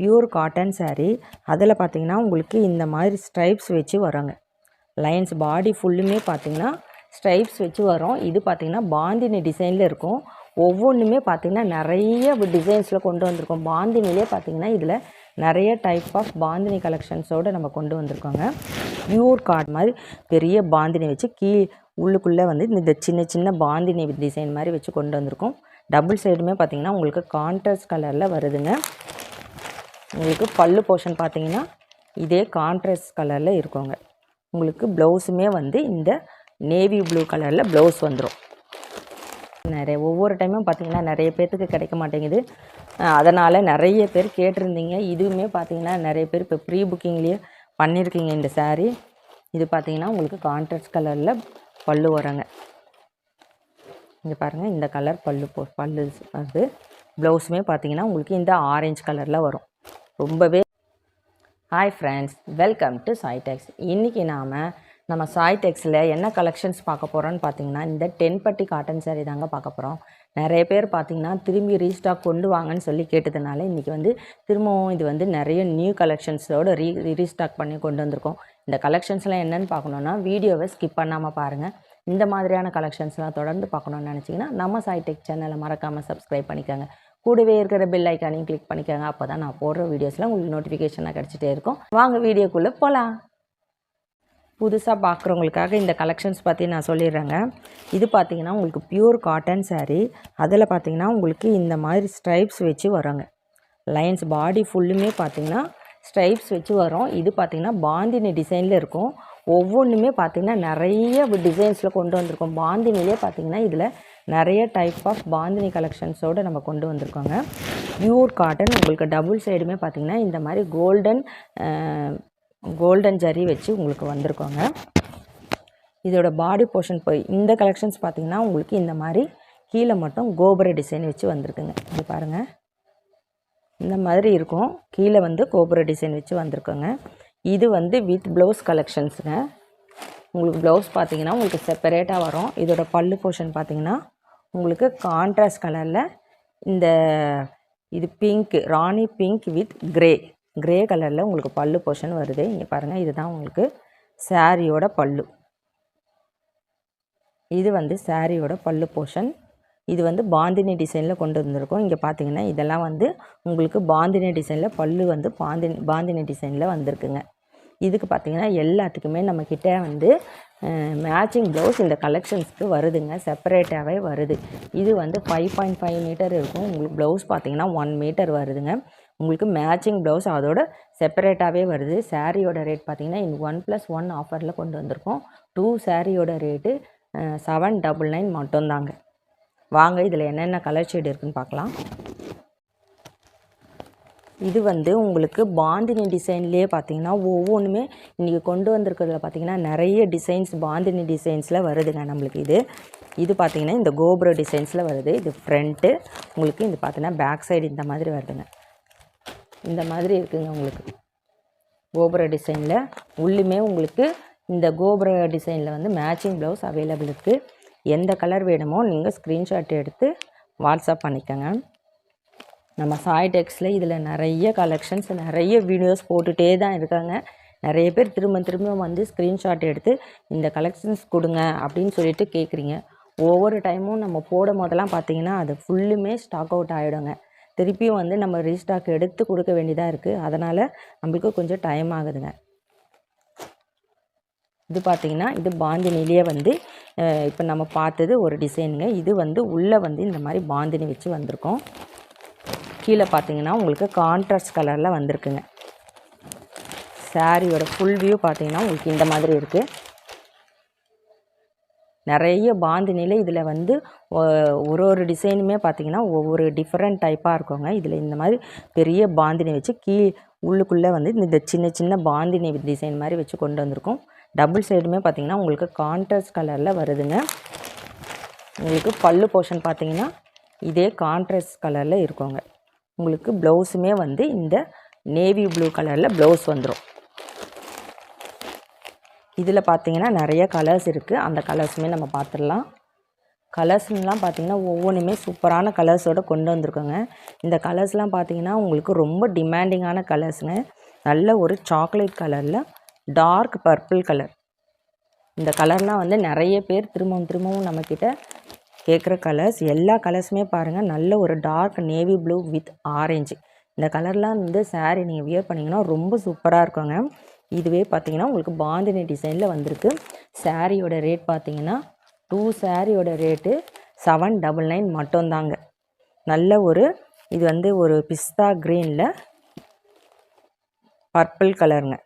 Pure cotton saree. அதில் பார்த்தீங்கன்னா உங்களுக்கு இந்த மாதிரி ஸ்ட்ரைப்ஸ் வச்சு வரோங்க. லைன்ஸ் பாடி ஃபுல்லுமே பார்த்தீங்கன்னா ஸ்ட்ரைப்ஸ் வச்சு வரும். இது பார்த்திங்கன்னா பாந்தினி டிசைனில் இருக்கும். ஒவ்வொன்றுமே பார்த்தீங்கன்னா நிறைய டிசைன்ஸில் கொண்டு வந்திருக்கோம். பாந்தினிலே பார்த்தீங்கன்னா இதில் நிறைய டைப் ஆஃப் பாந்தினி கலெக்ஷன்ஸோடு நம்ம கொண்டு வந்திருக்கோங்க. பியூர் காட் மாதிரி பெரிய பாந்தினி வச்சு கீ உள்ளுக்குள்ளே வந்து இந்த சின்ன சின்ன பாந்தினி டிசைன் மாதிரி வச்சு கொண்டு வந்திருக்கோம். டபுள் சைடுமே பார்த்திங்கன்னா உங்களுக்கு கான்ட்ராஸ்ட் கலரில் வருதுங்க. உங்களுக்கு பல்லு போர்ஷன் பார்த்தீங்கன்னா இதே கான்ட்ராஸ்ட் கலரில் இருக்குங்க. உங்களுக்கு ப்ளவுஸுமே வந்து இந்த நேவி ப்ளூ கலரில் ப்ளவுஸ் வந்துடும் நிறைய ஒவ்வொரு டைமும் பார்த்தீங்கன்னா நிறைய பேர்த்துக்கு கிடைக்க மாட்டேங்குது. அதனால் நிறைய பேர் கேட்டிருந்தீங்க. இதுவுமே பார்த்திங்கன்னா நிறைய பேர் இப்போ ப்ரீ புக்கிங்லேயே பண்ணியிருக்கீங்க இந்த சாரீ இது பார்த்தீங்கன்னா உங்களுக்கு கான்ட்ராஸ்ட் கலரில் பல்லு வரங்க. இங்கே பாருங்கள் இந்த கலர் பல்லு போ பல்லு வருது ப்ளவுஸுமே பார்த்தீங்கன்னா உங்களுக்கு இந்த ஆரஞ்சு கலரில் வரும். ரொம்பவே. Hi friends welcome to Saitex இன்றைக்கி நாம் நம்ம சாய்டெக்ஸில் என்ன கலெக்ஷன்ஸ் பார்க்க போகிறோன்னு பார்த்தீங்கன்னா இந்த டென்பட்டி காட்டன் சேரீ தாங்க பார்க்க போகிறோம் நிறைய பேர் பார்த்தீங்கன்னா திரும்பி ரீஸ்டாக் கொண்டு வாங்கன்னு சொல்லி கேட்டதுனால இன்றைக்கி வந்து திரும்பவும் இது வந்து நிறைய நியூ கலெக்ஷன்ஸோட ரீ ரீஸ்டாக் பண்ணி கொண்டு வந்திருக்கோம். இந்த கலெக்ஷன்ஸ்லாம் என்னென்னு பார்க்கணுன்னா வீடியோவை ஸ்கிப் பண்ணாமல் பாருங்கள் இந்த மாதிரியான கலெக்ஷன்ஸ்லாம் தொடர்ந்து பார்க்கணுன்னு நினச்சிங்கன்னா நம்ம சாய்டெக் சேனலை மறக்காமல் சப்ஸ்கிரைப் பண்ணிக்கோங்க. கூடவே இருக்கிற பெல் ஐக்கானையும் கிளிக் பண்ணிக்கோங்க. அப்போ தான் நான் போடுற வீடியோஸ்லாம் உங்களுக்கு நோட்டிஃபிகேஷனாக கிடச்சிட்டே இருக்கும். வாங்க வீடியோக்குள்ளே போகலாம் புதுசாக பார்க்குறவங்களுக்காக இந்த கலெக்ஷன்ஸ் பற்றி நான் சொல்லிடுறேங்க. இது பார்த்திங்கன்னா உங்களுக்கு பியூர் காட்டன் சாரீ அதில் பார்த்திங்கன்னா உங்களுக்கு இந்த மாதிரி ஸ்ட்ரைப்ஸ் வச்சு வரோங்க. லைன்ஸ் பாடி ஃபுல்லுமே பார்த்தீங்கன்னா ஸ்ட்ரைப்ஸ் வச்சு வரும். இது பார்த்தீங்கன்னா பாந்தினி டிசைனில் இருக்கும். ஒவ்வொன்றுமே பார்த்தீங்கன்னா நிறைய டிசைன்ஸில் கொண்டு வந்திருக்கோம். பாந்தினிலே பார்த்தீங்கன்னா இதில் நிறைய டைப் ஆஃப் பாந்தினி கலெக்ஷன்ஸோடு நம்ம கொண்டு வந்திருக்கோங்க. பியூர் காட்டன் உங்களுக்கு டபுள் சைடுமே பார்த்தீங்கன்னா இந்த மாதிரி கோல்டன் கோல்டன் ஜரி வச்சு உங்களுக்கு வந்திருக்கோங்க. இதோட பாடி போர்ஷன் போய் இந்த கலெக்ஷன்ஸ் பார்த்தீங்கன்னா உங்களுக்கு இந்த மாதிரி கீழே மட்டும் கோபுர டிசைன் வச்சு வந்திருக்குங்க. இது பாருங்கள் இந்த மாதிரி இருக்கும். கீழே வந்து கோபுர டிசைன் வச்சு வந்திருக்கோங்க. இது வந்து வித் ப்ளவுஸ் கலெக்ஷன்ஸுங்க உங்களுக்கு ப்ளவுஸ் பார்த்தீங்கன்னா உங்களுக்கு செப்பரேட்டாக வரும். இதோட பல்லு போர்ஷன் பார்த்தீங்கன்னா உங்களுக்கு கான்ட்ராஸ்ட் கலரில் இந்த இது pink rani pink with grey grey கலரில் உங்களுக்கு பல்லு போர்ஷன் வருது. இங்கே பாருங்கள் இதுதான் உங்களுக்கு சாரியோட பல்லு. இது வந்து சாரியோட பல்லு போர்ஷன் இது வந்து பாந்தினி டிசைனில் கொண்டு வந்திருக்கோம். இங்கே பார்த்தீங்கன்னா இதெல்லாம் வந்து உங்களுக்கு பாந்தினி டிசைனில் பல்லு வந்து பாந்தினி பாந்தினி டிசைனில் வந்திருக்குங்க. இதுக்கு பார்த்தீங்கன்னா எல்லாத்துக்குமே நம்மக்கிட்ட வந்து மேட்சிங் ப்ளவுஸ் இந்த கலெக்ஷன்ஸ்க்கு வருதுங்க. செப்பரேட்டாகவே வருது. இது வந்து ஃபைவ் பாயிண்ட் ஃபைவ் மீட்டர் இருக்கும். உங்களுக்கு ப்ளவுஸ் பார்த்தீங்கன்னா ஒன் மீட்டர் வருதுங்க. உங்களுக்கு மேட்சிங் ப்ளவுஸ் அதோட செப்பரேட்டாகவே வருது. சாரியோட ரேட் பார்த்தீங்கன்னா இந்த ஒன் ப்ளஸ் ஒன் ஆஃபரில் கொண்டு வந்திருக்கோம். டூ சாரியோட ரேட்டு செவன் டபுள் நைன் மட்டும்தாங்க. வாங்க இதில் என்னென்ன கலர் ஷேட் இருக்குதுன்னு பார்க்கலாம். இது வந்து உங்களுக்கு பாந்தினி டிசைன்லேயே பார்த்தீங்கன்னா ஒவ்வொன்றுமே இன்றைக்கி கொண்டு வந்திருக்கிறதுல பார்த்தீங்கன்னா நிறைய டிசைன்ஸ் பாந்தினி டிசைன்ஸில் வருதுங்க நம்மளுக்கு இது. இது பார்த்தீங்கன்னா இந்த கோபுர டிசைன்ஸில் வருது. இது ஃப்ரண்ட்டு உங்களுக்கு இது பார்த்தீங்கன்னா பேக் சைடு இந்த மாதிரி வருதுங்க. இந்த மாதிரி இருக்குங்க உங்களுக்கு. கோபுர டிசைனில் உள்ளுமே உங்களுக்கு இந்த கோபுர டிசைனில் வந்து மேட்சிங் ப்ளவுஸ் அவைலபிள் இருக்குது எந்த கலர் வேணுமோ நீங்கள் ஸ்க்ரீன்ஷாட் எடுத்து வாட்ஸ்அப் பண்ணிக்கோங்க. நம்ம சாய் டெக்ஸில் இதில் நிறைய கலெக்ஷன்ஸ் நிறைய வீடியோஸ் போட்டுகிட்டே தான் இருக்காங்க. நிறைய பேர் திரும்ப திரும்ப வந்து ஸ்க்ரீன்ஷாட் எடுத்து இந்த கலெக்ஷன்ஸ் கொடுங்க அப்படின்னு சொல்லிட்டு கேட்குறீங்க ஒவ்வொரு டைமும் நம்ம போடும் போதெல்லாம் பார்த்தீங்கன்னா அது ஃபுல்லுமே ஸ்டாக் அவுட் ஆகிடுங்க திருப்பியும் வந்து நம்ம ரீஸ்டாக் எடுத்து கொடுக்க வேண்டியதாக இருக்குது அதனால் நம்மளுக்கு கொஞ்சம் டைம் ஆகுதுங்க. இது பார்த்தீங்கன்னா இது பாந்தினிலேயே வந்து இப்போ நம்ம பார்த்தது ஒரு டிசைனுங்க இது வந்து உள்ளே வந்து இந்த மாதிரி பாந்தினி வச்சு வந்திருக்கோம். கீழே பார்த்தீங்கன்னா உங்களுக்கு கான்ட்ராஸ்ட் கலரில் வந்திருக்குங்க. சாரியோட ஃபுல் வியூ பார்த்தீங்கன்னா உங்களுக்கு இந்த மாதிரி இருக்குது நிறைய பாந்தினியில் இதில் வந்து ஒரு ஒரு டிசைனுமே பார்த்தீங்கன்னா ஒவ்வொரு டிஃப்ரெண்ட் டைப்பாக இருக்குங்க. இதில் இந்த மாதிரி பெரிய பாந்தினி வச்சு கீ உள்ளுக்குள்ளே வந்து இந்த சின்ன சின்ன பாந்தினி டிசைன் மாதிரி வச்சு கொண்டு வந்திருக்கோம். டபுள் சைடுமே பார்த்தீங்கன்னா உங்களுக்கு கான்ட்ராஸ்ட் கலரில் வருதுங்க. உங்களுக்கு பல்லு போர்ஷன் பார்த்தீங்கன்னா இதே கான்ட்ராஸ்ட் கலரில் இருக்குங்க. உங்களுக்கு ப்ளவுஸுமே வந்து இந்த நேவி ப்ளூ கலரில் ப்ளவுஸ் வந்துடும் இதில் பார்த்தீங்கன்னா நிறைய கலர்ஸ் இருக்குது அந்த கலர்ஸுமே நம்ம பார்த்துடலாம் கலர்ஸ்லாம் பார்த்திங்கன்னா ஒவ்வொன்றுமே சூப்பரான கலர்ஸோடு கொண்டு வந்திருக்கோங்க. இந்த கலர்ஸ்லாம் பார்த்தீங்கன்னா உங்களுக்கு ரொம்ப டிமாண்டிங்கான கலர்ஸுங்க. நல்ல ஒரு சாக்லேட் கலரில் டார்க் பர்பிள் கலர். இந்த கலர்லாம் வந்து நிறைய பேர் திரும்பவும் திரும்பவும் நம்மக்கிட்ட கேட்குற கலர்ஸ் எல்லா கலர்ஸுமே பாருங்கள் நல்ல ஒரு dark navy blue with orange இந்த கலர்லாம் வந்து சாரீ நீங்கள் வியர் பண்ணிங்கன்னா ரொம்ப சூப்பராக இருக்குங்க. இதுவே பார்த்தீங்கன்னா உங்களுக்கு பாந்தினி டிசைனில் வந்திருக்கு. சாரியோட ரேட் பார்த்தீங்கன்னா டூ சாரியோட ரேட்டு செவன் டபுள் நைன் மட்டும்தாங்க. நல்ல ஒரு இது வந்து ஒரு பிஸ்தா க்ரீனில் பர்பிள் கலருங்க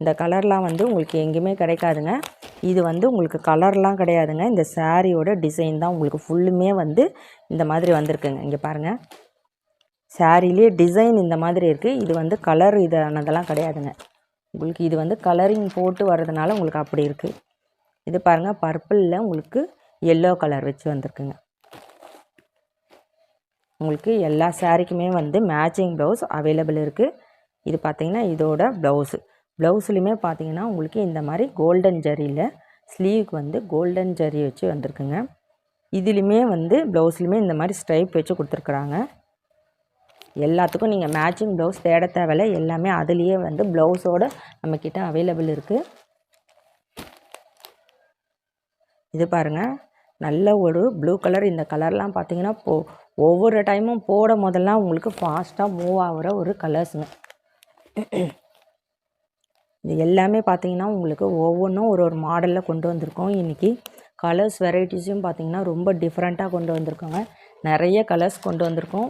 இந்த கலர்லாம் வந்து உங்களுக்கு எங்கேயுமே கிடைக்காதுங்க. இது வந்து உங்களுக்கு கலர்லாம் கிடையாதுங்க. இந்த சாரியோட டிசைன் தான் உங்களுக்கு ஃபுல்லுமே வந்து இந்த மாதிரி வந்திருக்குங்க. இங்கே பாருங்கள் சாரிலே டிசைன் இந்த மாதிரி இருக்குது இது வந்து கலர் இதானதெல்லாம் கிடையாதுங்க. உங்களுக்கு இது வந்து கலரிங் போட்டு வர்றதுனால உங்களுக்கு அப்படி இருக்குது இது பாருங்கள் பர்பிளில் உங்களுக்கு எல்லோ கலர் வச்சு வந்திருக்குங்க. உங்களுக்கு எல்லா சாரீக்குமே வந்து மேட்சிங் ப்ளவுஸ் அவைலபிள் இருக்குது இது பார்த்திங்கன்னா இதோட ப்ளவுஸு ப்ளவுஸ்லையுமே பார்த்தீங்கன்னா உங்களுக்கு இந்த மாதிரி கோல்டன் ஜரியில் ஸ்லீவுக்கு வந்து கோல்டன் ஜரி வச்சு வந்திருக்குங்க. இதுலேயுமே வந்து ப்ளவுஸ்லையுமே இந்த மாதிரி ஸ்ட்ரைப் வச்சு கொடுத்துருக்குறாங்க. எல்லாத்துக்கும் நீங்கள் மேட்சிங் ப்ளவுஸ் தேட தேவையில்ல. எல்லாமே அதுலேயே வந்து ப்ளவுஸோட நம்மக்கிட்ட அவைலபிள் இருக்குது இது பாருங்கள் நல்ல ஒரு ப்ளூ கலர். இந்த கலர்லாம் பார்த்தீங்கன்னா போ ஒவ்வொரு டைமும் போட முதல்லாம் உங்களுக்கு ஃபாஸ்ட்டாக மூவ் ஆகிற ஒரு கலர்ஸுங்க இது எல்லாமே பார்த்தீங்கன்னா உங்களுக்கு ஒவ்வொன்றும் ஒரு ஒரு மாடலில் கொண்டு வந்திருக்கோம். இன்றைக்கி கலர்ஸ் வெரைட்டிஸும் பார்த்தீங்கன்னா ரொம்ப டிஃப்ரெண்ட்டாக கொண்டு வந்திருக்கோங்க. நிறைய கலர்ஸ் கொண்டு வந்திருக்கோம்.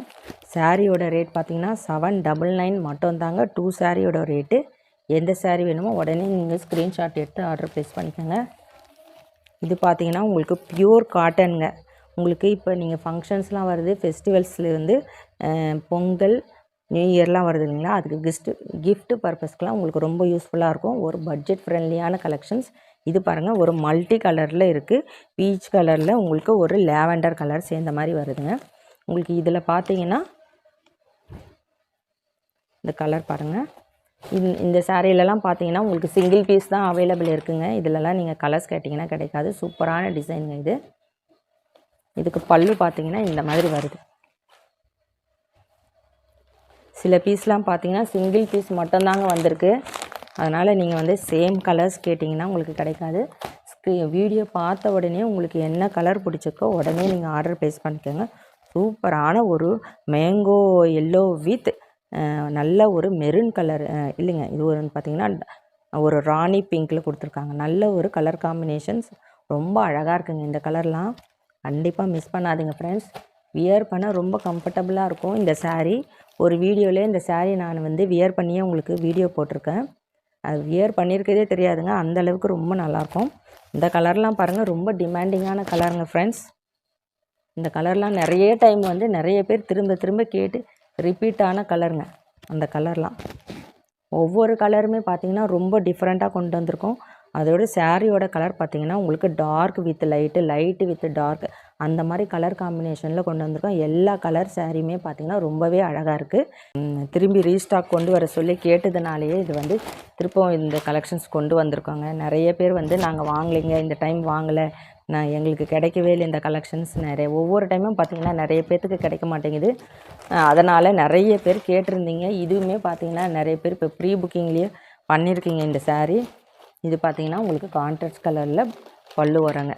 சாரியோட ரேட் பார்த்தீங்கன்னா செவன் டபுள் நைன் மட்டும் தாங்க டூ சாரியோட ரேட்டு எந்த சாரீ வேணுமோ உடனே நீங்கள் ஸ்க்ரீன்ஷாட் எடுத்து ஆர்டர் ப்ளேஸ் பண்ணிக்கோங்க. இது பார்த்தீங்கன்னா உங்களுக்கு பியூர் காட்டனுங்க உங்களுக்கு இப்போ நீங்கள் ஃபங்க்ஷன்ஸ்லாம் வருது ஃபெஸ்டிவல்ஸில் வந்து பொங்கல் நியூ இயர்லாம் வருது இல்லைங்களா? அதுக்கு கிஃப்ட்டு gift பர்பஸ்க்குலாம் உங்களுக்கு ரொம்ப யூஸ்ஃபுல்லாக இருக்கும். ஒரு பட்ஜெட் ஃப்ரெண்ட்லியான கலெக்ஷன்ஸ் இது பாருங்கள் ஒரு மல்டி கலரில் இருக்குது பீச் கலரில் உங்களுக்கு ஒரு லேவெண்டர் கலர் சேர்ந்த மாதிரி வருதுங்க. உங்களுக்கு இதில் பார்த்தீங்கன்னா இந்த கலர் பாருங்கள் இந்த இந்த சாரீலலாம் பார்த்தீங்கன்னா உங்களுக்கு சிங்கிள் பீஸ் தான் அவைலபிள் இருக்குதுங்க இதிலலாம் நீங்கள் கலர்ஸ் கேட்டிங்கன்னா கிடைக்காது. சூப்பரான டிசைனுங்க இது. இதுக்கு பல்லு பார்த்தீங்கன்னா இந்த மாதிரி வருது. சில பீஸ்லாம் பார்த்தீங்கன்னா சிங்கிள் பீஸ் மட்டும்தாங்க வந்திருக்கு. அதனால் நீங்கள் வந்து சேம் கலர்ஸ் கேட்டிங்கன்னா உங்களுக்கு கிடைக்காது. வீடியோ பார்த்த உடனே உங்களுக்கு என்ன கலர் பிடிச்சிருக்கோ உடனே நீங்கள் ஆர்டர் ப்ளேஸ் பண்ணிக்கோங்க. சூப்பரான ஒரு மேங்கோ எல்லோ வித் நல்ல ஒரு மெரூன் கலர் இல்லைங்க. இது ஒரு பார்த்தீங்கன்னா ஒரு ராணி பிங்க்கில் கொடுத்துருக்காங்க. நல்ல ஒரு கலர் காம்பினேஷன்ஸ் ரொம்ப அழகாக இருக்குங்க இந்த கலர்லாம் கண்டிப்பாக மிஸ் பண்ணாதீங்க ஃப்ரெண்ட்ஸ் வியர் பண்ண ரொம்ப கம்ஃபர்டபுளாக இருக்கும். இந்த சாரீ ஒரு வீடியோவிலே இந்த சாரீ நான் வந்து வியர் பண்ணியே உங்களுக்கு வீடியோ போட்டிருக்கேன். அது வியர் பண்ணியிருக்கதே தெரியாதுங்க. அந்த அளவுக்கு ரொம்ப நல்லாயிருக்கும். இந்த கலர்லாம் பாருங்கள் ரொம்ப டிமாண்டிங்கான கலருங்க ஃப்ரெண்ட்ஸ் இந்த கலர்லாம் நிறைய டைம் வந்து நிறைய பேர் திரும்ப திரும்ப கேட்டு ரிப்பீட்டான கலருங்க அந்த கலர்லாம் ஒவ்வொரு கலருமே பார்த்தீங்கன்னா ரொம்ப டிஃப்ரெண்ட்டாக கொண்டு வந்திருக்கோம். அதோட சாரியோட கலர் பார்த்தீங்கன்னா உங்களுக்கு dark with light light with dark அந்த மாதிரி கலர் காம்பினேஷனில் கொண்டு வந்திருக்கோம். எல்லா கலர் சாரியுமே பார்த்தீங்கன்னா ரொம்பவே அழகாக இருக்குது திரும்பி ரீஸ்டாக் கொண்டு வர சொல்லி கேட்டதுனாலேயே இது வந்து திருப்பவும் இந்த கலெக்ஷன்ஸ் கொண்டு வந்திருக்கோங்க. நிறைய பேர் வந்து நாங்கள் வாங்கலைங்க இந்த டைம் வாங்கலை. நான் எங்களுக்கு கிடைக்கவே இல்லை இந்த கலெக்ஷன்ஸ் நிறைய ஒவ்வொரு டைமும் பார்த்தீங்கன்னா நிறைய பேர்த்துக்கு கிடைக்க மாட்டேங்குது. அதனால் நிறைய பேர் கேட்டிருந்தீங்க. இதுவுமே பார்த்தீங்கன்னா நிறைய பேர் இப்போ ப்ரீ புக்கிங்லேயே பண்ணியிருக்கீங்க இந்த சாரீ இது பார்த்தீங்கன்னா உங்களுக்கு கான்ட்ராஸ்ட் கலரில் பல்லு வரங்க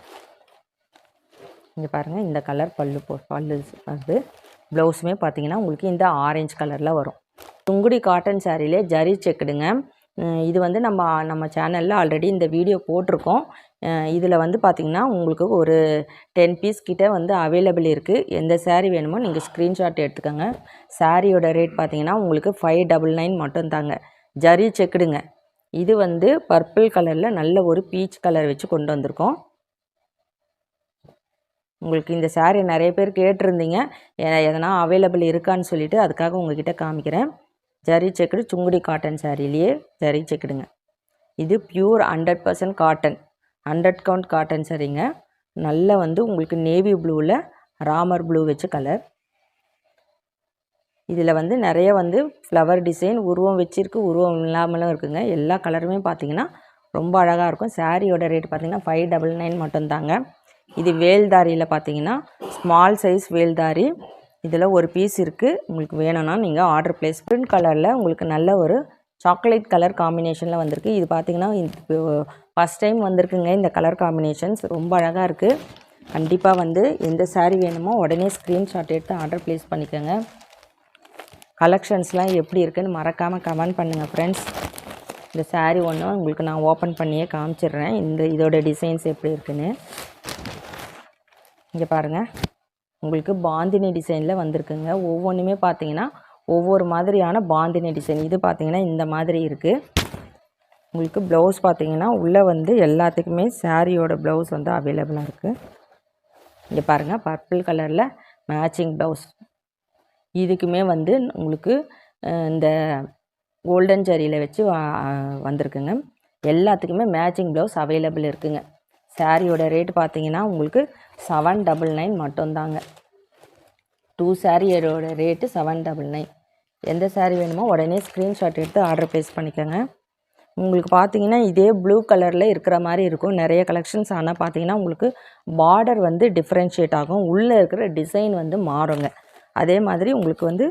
இங்கே பாருங்கள் இந்த கலர் பல்லு போ பல்லு வருது ப்ளவுஸுமே பார்த்தீங்கன்னா உங்களுக்கு இந்த ஆரஞ்சு கலரில் வரும். துங்குடி காட்டன் சாரிலே ஜரி செக்குடுங்க இது வந்து நம்ம நம்ம சேனலில் ஆல்ரெடி இந்த வீடியோ போட்டிருக்கோம். இதில் வந்து பார்த்திங்கன்னா உங்களுக்கு ஒரு டென் பீஸ் கிட்டே வந்து அவைலபிள் இருக்குது எந்த saree வேணுமோ நீங்கள் ஸ்க்ரீன்ஷாட் எடுத்துக்கோங்க. சாரியோட ரேட் பார்த்தீங்கன்னா உங்களுக்கு ஃபைவ் டபுள் நைன் மட்டும் தாங்க. ஜரி செக்குடுங்க இது வந்து பர்பிள் கலரில் நல்ல ஒரு பீச் கலர் வச்சு கொண்டு வந்திருக்கோம். உங்களுக்கு இந்த சாரீ நிறைய பேர் கேட்டிருந்தீங்க. எதனா அவைலபிள் இருக்கான்னு சொல்லிட்டு அதுக்காக உங்ககிட்ட காமிக்கிறேன். ஜரி செக்குடு சுங்குடி காட்டன் சாரிலேயே ஜரி செக்குடுங்க இது pure hundred percent cotton hundred count cotton சரிங்க நல்ல வந்து உங்களுக்கு நேவி ப்ளூவில் ராமர் ப்ளூ வச்சு கலர் இதில் வந்து நிறைய வந்து ஃப்ளவர் டிசைன் உருவம் வச்சிருக்கு உருவம் இல்லாமலும் இருக்குங்க. எல்லா கலருமே பார்த்தீங்கன்னா ரொம்ப அழகாக இருக்கும். சாரியோட ரேட் பார்த்தீங்கன்னா ஃபைவ் டபுள் நைன் மட்டும்தாங்க. இது வேல்தாரியில் பார்த்தீங்கன்னா ஸ்மால் சைஸ் வேல்தாரி இதில் ஒரு பீஸ் இருக்குது உங்களுக்கு வேணும்னா நீங்கள் ஆர்டர் ப்ளேஸ் பிரிண்ட் கலரில் உங்களுக்கு நல்ல ஒரு சாக்லேட் கலர் காம்பினேஷனில் வந்திருக்கு. இது பார்த்தீங்கன்னா ஃபஸ்ட் டைம் வந்திருக்குங்க இந்த கலர் காம்பினேஷன்ஸ் ரொம்ப அழகாக இருக்குது கண்டிப்பாக வந்து எந்த சாரீ வேணுமோ உடனே ஸ்க்ரீன்ஷாட் எடுத்து ஆர்டர் ப்ளேஸ் பண்ணிக்கோங்க. கலெக்ஷன்ஸ்லாம் எப்படி இருக்குன்னு மறக்காமல் கமெண்ட் பண்ணுங்கள் ஃப்ரெண்ட்ஸ் இந்த சாரீ ஒன்று உங்களுக்கு நான் ஓப்பன் பண்ணியே காமிச்சிடுறேன். இந்த இதோட டிசைன்ஸ் எப்படி இருக்குன்னு. இங்கே பாருங்கள் உங்களுக்கு பாந்தினி டிசைனில் வந்திருக்குங்க. ஒவ்வொன்றுமே பார்த்தீங்கன்னா ஒவ்வொரு மாதிரியான பாந்தினி டிசைன் இது பார்த்தீங்கன்னா இந்த மாதிரி இருக்குது உங்களுக்கு ப்ளவுஸ் பார்த்தீங்கன்னா உள்ளே வந்து எல்லாத்துக்குமே சாரியோட ப்ளவுஸ் வந்து அவைலபிளாக இருக்குது இங்கே பாருங்கள் பர்பிள் கலரில் மேட்சிங் ப்ளவுஸ் இதுக்குமே வந்து உங்களுக்கு இந்த கோல்டன் ஜரியில் வச்சு வந்திருக்குங்க. எல்லாத்துக்குமே மேட்சிங் ப்ளவுஸ் அவைலபிள் இருக்குங்க. சாரியோட ரேட் பார்த்தீங்கன்னா உங்களுக்கு செவன் டபுள் நைன் மட்டும்தாங்க. டூ சாரியோட ரேட்டு செவன் டபுள் நைன் எந்த சாரீ வேணுமோ உடனே ஸ்க்ரீன்ஷாட் எடுத்து ஆர்டர் ப்ளேஸ் பண்ணிக்கோங்க. உங்களுக்கு பார்த்தீங்கன்னா இதே ப்ளூ கலரில் இருக்கிற மாதிரி இருக்கும். நிறைய கலெக்ஷன்ஸ் ஆனால் பார்த்தீங்கன்னா உங்களுக்கு பார்டர் வந்து டிஃப்ரென்ஷியேட் ஆகும். உள்ளே இருக்கிற டிசைன் வந்து மாறுங்க. அதே மாதிரி உங்களுக்கு வந்து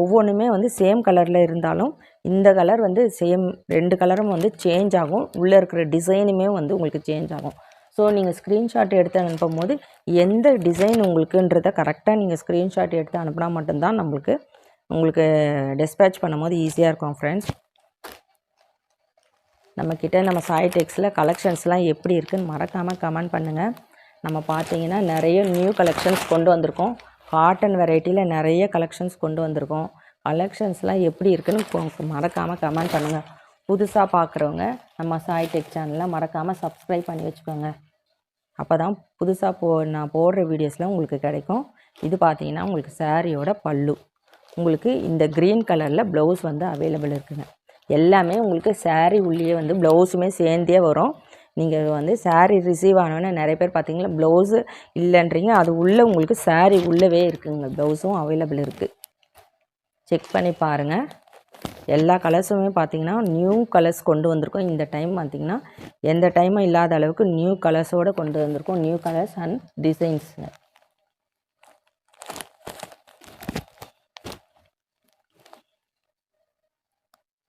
ஒவ்வொன்றுமே வந்து சேம் கலரில் இருந்தாலும் இந்த கலர் வந்து சேம் ரெண்டு கலரும் வந்து சேஞ்ச் ஆகும். உள்ளே இருக்கிற டிசைனுமே வந்து உங்களுக்கு சேஞ்ச் ஆகும். ஸோ நீங்கள் ஸ்க்ரீன்ஷாட் எடுத்து அனுப்பும் போது எந்த டிசைன் உங்களுக்குன்றதை கரெக்டாக நீங்கள் ஸ்க்ரீன்ஷாட் எடுத்து அனுப்புனா மட்டும்தான் நம்மளுக்கு உங்களுக்கு டிஸ்பேட்ச் பண்ணும்போது ஈஸியாக இருக்கும் ஃப்ரெண்ட்ஸ் நம்மக்கிட்ட நம்ம சாய் டெக்ஸில் கலெக்ஷன்ஸ்லாம் எப்படி இருக்குதுன்னு மறக்காமல் கமெண்ட் பண்ணுங்கள் நம்ம பார்த்தீங்கன்னா நிறைய நியூ கலெக்ஷன்ஸ் கொண்டு வந்திருக்கோம். காட்டன் வெரைட்டியில் நிறைய கலெக்ஷன்ஸ் கொண்டு வந்திருக்கோம். கலெக்ஷன்ஸ்லாம் எப்படி இருக்குன்னு மறக்காமல் கமெண்ட் பண்ணுங்கள் புதுசாக பார்க்குறவங்க நம்ம சாய் டெக் சேனலை மறக்காமல் சப்ஸ்கிரைப் பண்ணி வச்சுக்கோங்க. அப்போ தான் புதுசாக போ நான் போடுற வீடியோஸ்லாம் உங்களுக்கு கிடைக்கும். இது பார்த்தீங்கன்னா உங்களுக்கு சாரியோட பல்லு. உங்களுக்கு இந்த க்ரீன் கலரில் ப்ளவுஸ் வந்து அவைலபிள் இருக்குங்க. எல்லாமே உங்களுக்கு saree உள்ளே வந்து ப்ளவுஸுமே சேர்ந்தே வரும். நீங்கள் வந்து சாரீ ரிசீவ் ஆனோன்னே நிறைய பேர் பார்த்தீங்கன்னா ப்ளவுஸு இல்லைன்றீங்க. அது உள்ளே உங்களுக்கு சாரீ உள்ளவே இருக்குங்க. ப்ளவுஸும் அவைலபிள் இருக்குது செக் பண்ணி பாருங்கள் எல்லா கலர்ஸுமே பார்த்தீங்கன்னா நியூ கலர்ஸ் கொண்டு வந்திருக்கோம். இந்த டைம் பார்த்தீங்கன்னா எந்த டைமும் இல்லாத அளவுக்கு நியூ கலர்ஸோடு கொண்டு வந்திருக்கோம். நியூ கலர்ஸ் அண்ட் டிசைன்ஸுங்க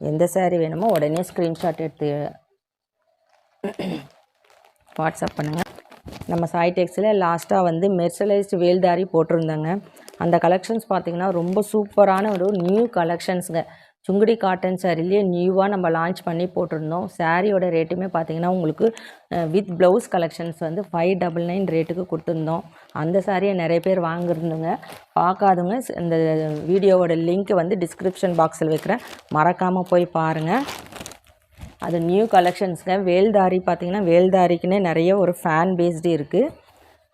எந்த சாரீ வேணுமோ உடனே ஸ்க்ரீன்ஷாட் எடுத்து வாட்ஸ்அப் பண்ணுங்கள் நம்ம சாய்டெக்ஸில் லாஸ்ட்டாக வந்து மெர்சலைஸ்டு வேல்தாரி போட்டிருந்தாங்க. அந்த கலெக்ஷன்ஸ் பார்த்தீங்கன்னா ரொம்ப சூப்பரான ஒரு நியூ கலெக்ஷன்ஸுங்க சுங்குடி காட்டன் சாரிலேயே நியூவாக நம்ம லான்ச் பண்ணி போட்டிருந்தோம். சாரியோட ரேட்டுமே பார்த்தீங்கன்னா உங்களுக்கு வித் ப்ளவுஸ் கலெக்ஷன்ஸ் வந்து ஃபைவ் டபுள் நைன் ரேட்டுக்கு கொடுத்துருந்தோம். அந்த சாரியை நிறைய பேர் வாங்கியிருந்தோங்க பார்க்காதவங்க இந்த வீடியோவோட லிங்க் வந்து டிஸ்கிரிப்ஷன் பாக்ஸில் வைக்கிறேன். மறக்காமல் போய் பாருங்கள் அது நியூ கலெக்ஷன்ஸுங்க வேல்தாரி பார்த்திங்கன்னா வேல்தாரிக்குன்னே நிறைய ஒரு ஃபேன் பேஸ்டு இருக்குது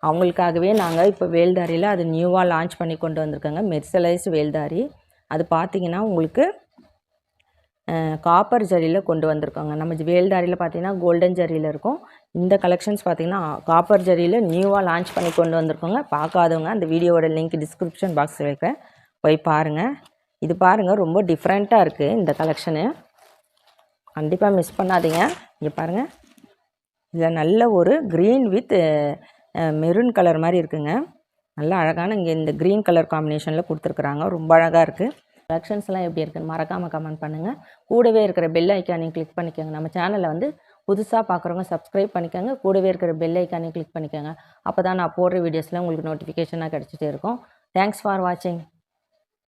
அவங்களுக்காகவே நாங்கள் இப்போ வேல்தாரியில் அது நியூவாக லான்ச் பண்ணி கொண்டு வந்திருக்கோங்க. மெர்சலைஸ் வேல்தாரி அது பார்த்தீங்கன்னா உங்களுக்கு காப்பர் ஜரியில் கொண்டு வந்திருக்கோங்க. நம்ம வேல்தாரியில் பார்த்தீங்கன்னா கோல்டன் ஜரியில் இருக்கும். இந்த கலெக்ஷன்ஸ் பார்த்திங்கன்னா காப்பர் ஜரியில் நியூவாக லான்ச் பண்ணி கொண்டு வந்திருக்கோங்க. பார்க்காதவங்க அந்த வீடியோவோட லிங்க் டிஸ்கிரிப்ஷன் பாக்ஸில் வைக்கிறேன் போய் பாருங்கள் இது பாருங்கள் ரொம்ப டிஃப்ரெண்ட்டாக இருக்குது இந்த கலெக்ஷனு கண்டிப்பாக மிஸ் பண்ணாதீங்க. இங்கே பாருங்கள் இதில் நல்ல ஒரு க்ரீன் வித் மெரூன் கலர் மாதிரி இருக்குங்க. நல்ல அழகான இங்கே இந்த க்ரீன் கலர் காம்பினேஷனில் கொடுத்துருக்குறாங்க. ரொம்ப அழகாக இருக்குது கலெக்ஷன்ஸ்லாம் எப்படி இருக்குன்னு மறக்காமல் கமெண்ட் பண்ணுங்கள் கூடவே இருக்கிற பெல் ஐக்கானையும் கிளிக் பண்ணிக்கோங்க. நம்ம சேனலை வந்து புதுசாக பார்க்குறவங்க சப்ஸ்கிரைப் பண்ணிக்கோங்க. கூடவே இருக்கிற பெல் ஐக்கானையும் கிளிக் பண்ணிக்கோங்க. அப்போ தான் நான் போடுற வீடியோஸ்லாம் உங்களுக்கு நோட்டிஃபிகேஷனாக கிடச்சிட்டே இருக்கும். தேங்க்ஸ் ஃபார் வாட்சிங்